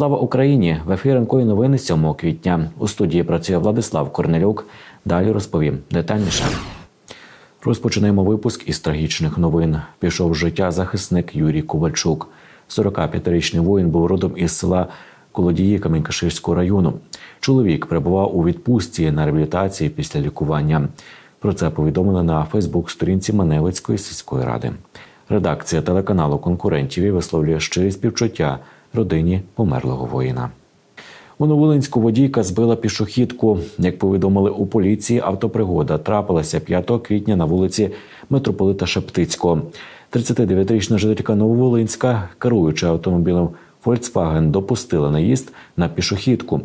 Слава Україні! В ефірі ранкові новини 7 квітня. У студії працює Владислав Корнелюк. Далі розповім детальніше. Розпочинаємо випуск із трагічних новин. Пішов з життя захисник Юрій Ковальчук. 45-річний воїн був родом із села Колодії Камінькаширського району. Чоловік перебував у відпустці на реабілітації після лікування. Про це повідомили на Фейсбук-сторінці Маневицької сільської ради. Редакція телеканалу конкурентів висловлює щирі співчуття родині померлого воїна. У Новолинську водійка збила пішохідку. Як повідомили у поліції, автопригода трапилася 5 квітня на вулиці Митрополита Шептицького. 39-річна жителька Нововолинська, керуючи автомобілем Volkswagen, допустила наїзд на пішохідку.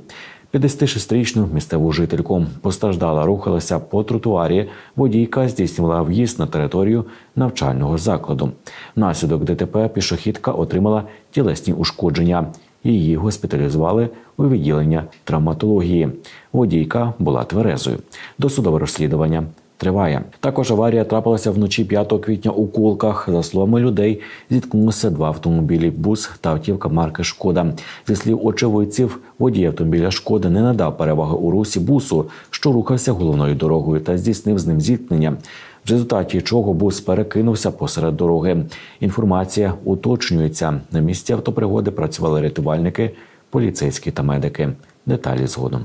56-річну місцеву жительку постраждала, рухалася по тротуарі. Водійка здійснювала в'їзд на територію навчального закладу. Наслідок ДТП пішохідка отримала тілесні ушкодження. Її госпіталізували у відділення травматології. Водійка була тверезою. Досудове розслідування триває. Також аварія трапилася вночі 5 квітня у Кулках. За словами людей, зіткнулися два автомобілі: бус та автівка марки Шкода. Зі слів очевидців, водій автомобіля Шкоди не надав переваги у русі бусу, що рухався головною дорогою, та здійснив з ним зіткнення. В результаті чого бус перекинувся посеред дороги. Інформація уточнюється. На місці автопригоди працювали рятувальники, поліцейські та медики. Деталі згодом.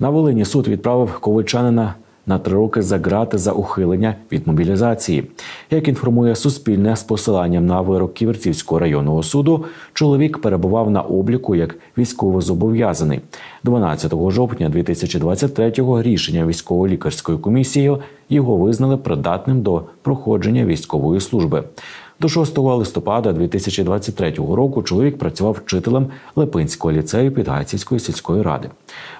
На Волині суд відправив ковичанина на три роки за грати за ухилення від мобілізації. Як інформує Суспільне з посиланням на вирок Ківерцівського районного суду, чоловік перебував на обліку як військовозобов'язаний. 12 жовтня 2023-го рішення військово-лікарської комісії його визнали придатним до проходження військової служби. До 6 листопада 2023 року чоловік працював вчителем Липинського ліцею Підгайцівської сільської ради.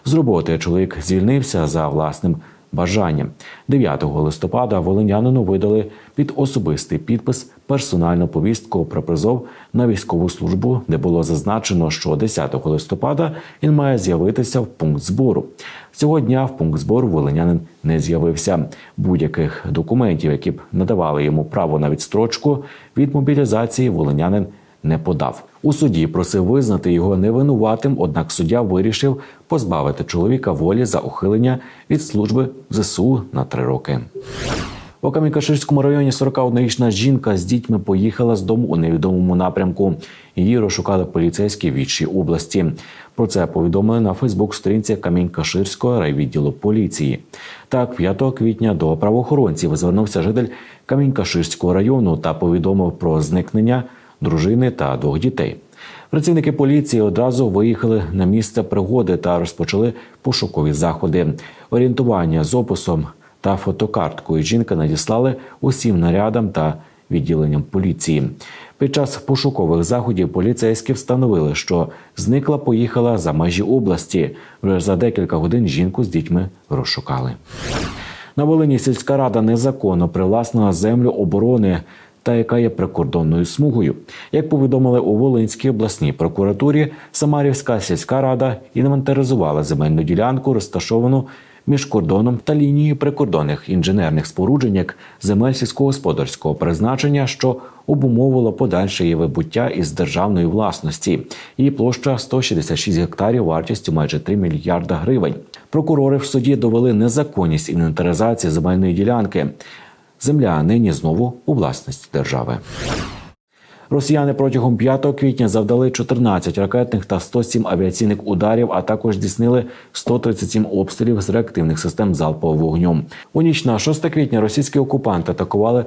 З роботи чоловік звільнився за власним бажанням. 9 листопада волинянину видали під особистий підпис персональну повістку про призов на військову службу, де було зазначено, що 10 листопада він має з'явитися в пункт збору. Цього дня в пункт збору волинянин не з'явився. Будь-яких документів, які б надавали йому право на відстрочку від мобілізації, волинянин не подав. У суді просив визнати його невинуватим, однак суддя вирішив позбавити чоловіка волі за ухилення від служби в ЗСУ на три роки. У Кам'янка-Ширському районі 41-річна жінка з дітьми поїхала з дому у невідомому напрямку. Її розшукали поліцейські в іншій області. Про це повідомили на Фейсбук-сторінці Камінь-Каширського райвідділу поліції. Так, 5 квітня до правоохоронців звернувся житель Камінь-Каширського району та повідомив про зникнення дружини та двох дітей. Працівники поліції одразу виїхали на місце пригоди та розпочали пошукові заходи. Орієнтування з описом та фотокарткою жінка надіслали усім нарядам та відділенням поліції. Під час пошукових заходів поліцейські встановили, що зникла поїхала за межі області. Вже за декілька годин жінку з дітьми розшукали. На Волині сільська рада незаконно привласнила землю оборони та яка є прикордонною смугою. Як повідомили у Волинській обласній прокуратурі, Самарівська сільська рада інвентаризувала земельну ділянку, розташовану між кордоном та лінією прикордонних інженерних споруджень як земель сільськогосподарського призначення, що обумовило подальше її вибуття із державної власності. Її площа 166 гектарів вартістю майже 3 мільярда гривень. Прокурори в суді довели незаконність інвентаризації земельної ділянки. Земля нині знову у власності держави. Росіяни протягом 5 квітня завдали 14 ракетних та 107 авіаційних ударів, а також здійснили 137 обстрілів з реактивних систем залпового вогню. У ніч на 6 квітня російські окупанти атакували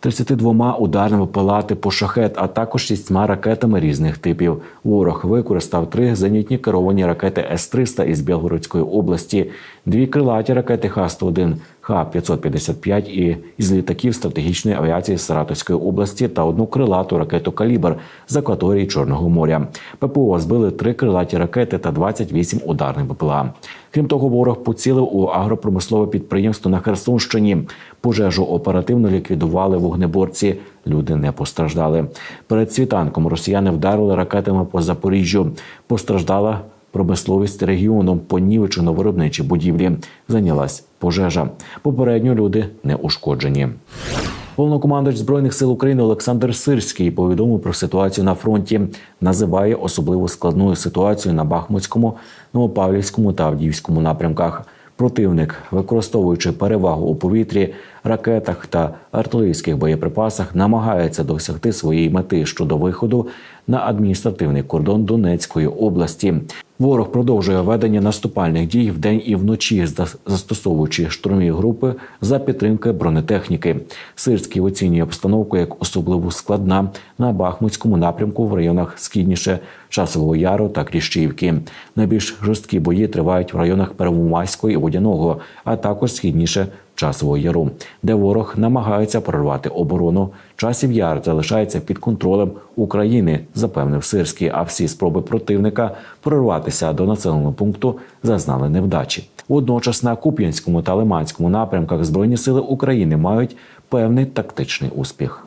32 ударними палати по шахет, а також шістьма ракетами різних типів. Ворог використав три зенітні керовані ракети С-300 із Білгородської області, дві крилаті ракети Х-101, Х-555 і із літаків стратегічної авіації Саратовської області та одну крилату ракету Калібр з акваторії Чорного моря. ППО збили три крилаті ракети та 28 ударних БПЛА. Крім того, ворог поцілив у агропромислове підприємство на Херсонщині. Пожежу оперативно ліквідували вогнеборці. Люди не постраждали. Перед світанком росіяни вдарили ракетами по Запоріжжю. Постраждала промисловість регіону, понівечено виробничі будівлі. Зайнялась пожежа. Попередньо люди не ушкоджені. Головнокомандувач збройних сил України Олександр Сирський повідомив про ситуацію на фронті. Називає особливо складною ситуацію на Бахмутському, Новопавлівському та Авдіївському напрямках. Противник, використовуючи перевагу у повітрі, ракетах та артилерійських боєприпасах, намагається досягти своєї мети щодо виходу на адміністративний кордон Донецької області. Ворог продовжує ведення наступальних дій вдень і вночі, застосовуючи штурмові групи за підтримки бронетехніки. Сирський оцінює обстановку як особливо складна на Бахмутському напрямку в районах східніше Часового Яру та Кліщівки. Найбільш жорсткі бої тривають в районах Первомайського і Водяного, а також східніше Часового Яру, де ворог намагається прорвати оборону. Часів яр залишається під контролем України, запевнив Сирський. А всі спроби противника прорватися до населеного пункту зазнали невдачі. Водночас на Куп'янському та Лиманському напрямках збройні сили України мають певний тактичний успіх.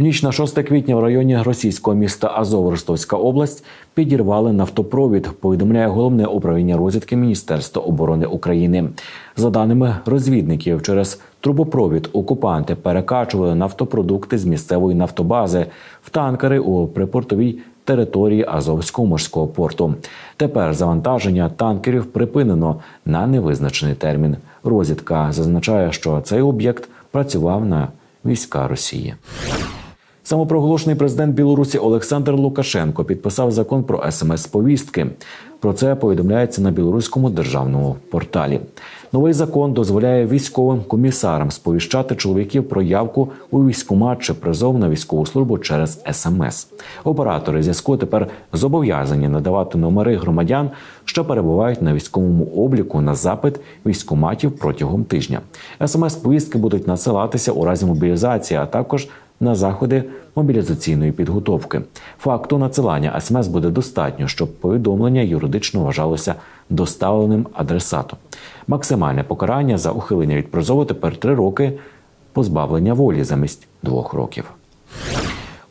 В ніч на 6 квітня в районі російського міста Азов Ростовська область підірвали нафтопровід. Повідомляє головне управління розвідки Міністерства оборони України. За даними розвідників, через трубопровід окупанти перекачували нафтопродукти з місцевої нафтобази в танкери у припортовій території Азовського морського порту. Тепер завантаження танкерів припинено на невизначений термін. Розвідка зазначає, що цей об'єкт працював на війська Росії. Самопроголошений президент Білорусі Олександр Лукашенко підписав закон про смс-повістки. Про це повідомляється на білоруському державному порталі. Новий закон дозволяє військовим комісарам сповіщати чоловіків про явку у військкомат чи призов на військову службу через смс. Оператори зв'язку тепер зобов'язані надавати номери громадян, що перебувають на військовому обліку на запит військкоматів протягом тижня. Смс-повістки будуть надсилатися у разі мобілізації, а також на заходи мобілізаційної підготовки. Факту надсилання смс буде достатньо, щоб повідомлення юридично вважалося доставленим адресатом. Максимальне покарання за ухилення від призову тепер три роки позбавлення волі замість двох років.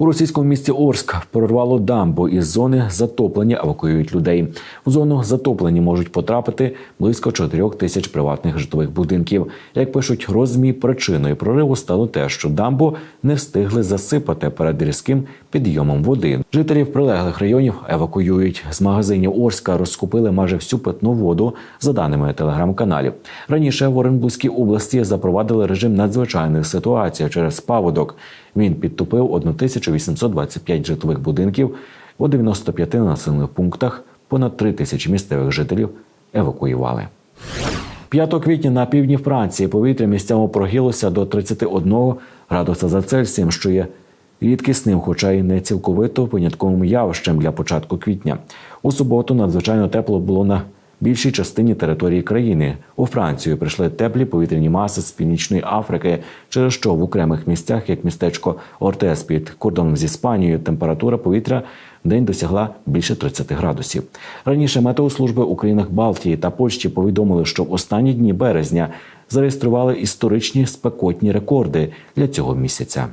У російському місті Орськ прорвало дамбу із зони затоплення евакуюють людей. В зону затоплення можуть потрапити близько 4 тисяч приватних житлових будинків. Як пишуть розмі, причиною прориву стало те, що дамбу не встигли засипати перед різким підйомом води. Жителів прилеглих районів евакуюють з магазинів Орська. Розкупили майже всю питну воду за даними телеграм-каналів. Раніше в Оренбурзькій області запровадили режим надзвичайних ситуацій через паводок. Він підтопив 1825 житлових будинків у 95 населених пунктах. Понад 3 тисячі місцевих жителів евакуювали. 5 квітня на півдні Франції повітря місцями прогрілося до 31 градуса за Цельсієм, що є рідкісним, хоча й не цілковито винятковим явищем для початку квітня. У суботу надзвичайно тепло було на більшій частині території країни. У Францію прийшли теплі повітряні маси з північної Африки, через що в окремих місцях, як містечко Ортес під кордоном з Іспанією, температура повітря день досягла більше 30 градусів. Раніше метеослужби у країнах Балтії та Польщі повідомили, що в останні дні березня зареєстрували історичні спекотні рекорди для цього місяця.